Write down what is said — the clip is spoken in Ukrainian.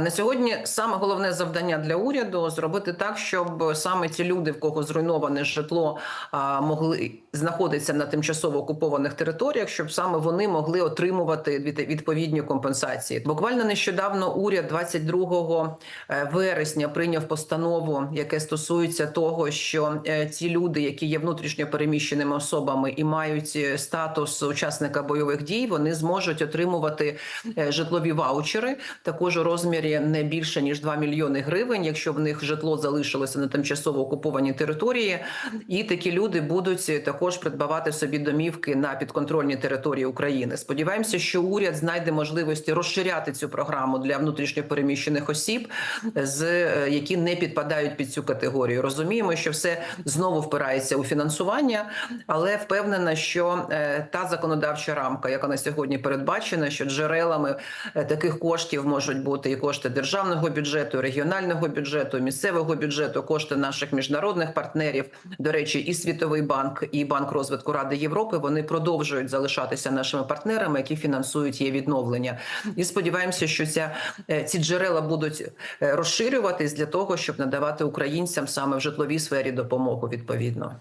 На сьогодні саме головне завдання для уряду зробити так, щоб саме ті люди, в кого зруйноване житло, могли знаходитися на тимчасово окупованих територіях, щоб саме вони могли отримувати відповідні компенсації. Буквально нещодавно уряд 22 е, вересня прийняв постанову, яке стосується того, що е, ті люди, які є внутрішньо переміщеними особами і мають е, статус учасника бойових дій, вони зможуть отримувати е, житлові ваучери, також у розмірі не більше ніж 2 мільйони гривень, якщо в них житло залишилося на тимчасово окупованій території, і такі люди будуть також придбавати собі домівки на підконтрольній території України. Сподіваємося, що уряд знайде можливості розширяти цю програму для внутрішньо переміщених осіб, з е, які не підпадають під цю категорію. Розуміємо, що все знову впирається у фінансування, але впевнена, що е, та законодавча рамка, яка на сьогодні передбачена, що джерелами е, таких коштів можуть бути і кошти державного бюджету, регіонального бюджету, місцевого бюджету, кошти наших міжнародних партнерів. До речі, і Світовий банк, і Банк розвитку Ради Європи вони продовжують залишатися нашими партнерами, які фінансують її відновлення. І сподіваємося, що ця е, ці джерела будуть е, розширюватись для того, щоб надавати українцям саме в житловій сфері допомогу відповідно.